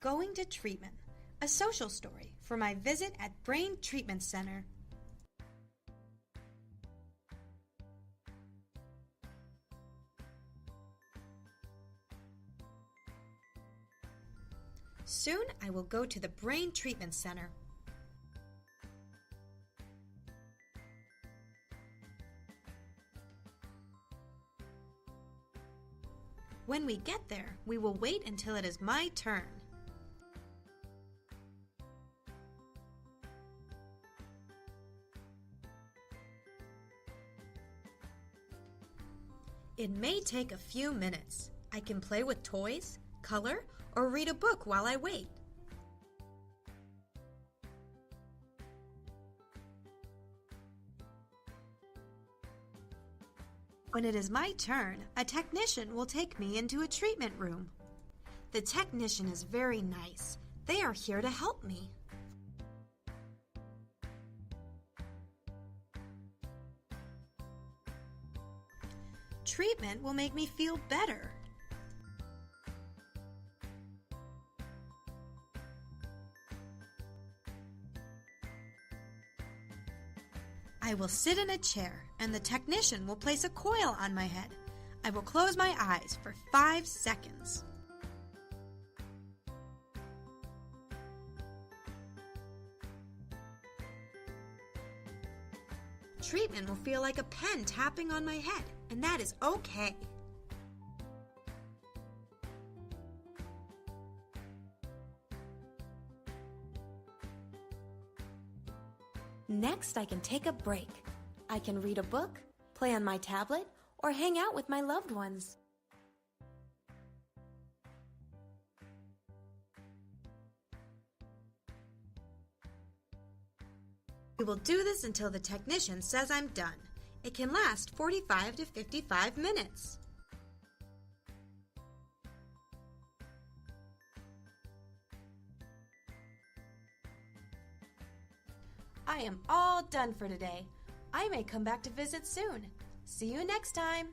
Going to treatment, a social story for my visit at Brain Treatment Center. Soon I will go to the Brain Treatment Center. When we get there, we will wait until it is my turn. It may take a few minutes. I can play with toys, color, or read a book while I wait. When it is my turn, a technician will take me into a treatment room. The technician is very nice. They are here to help me. Treatment will make me feel better. I will sit in a chair and the technician will place a coil on my head. I will close my eyes for five seconds. Treatment will feel like a pen tapping on my head, and that is okay. Next, I can take a break. I can read a book, play on my tablet, or hang out with my loved ones. We will do this until the technician says I'm done. It can last 45 to 55 minutes. I am all done for today. I may come back to visit soon. See you next time.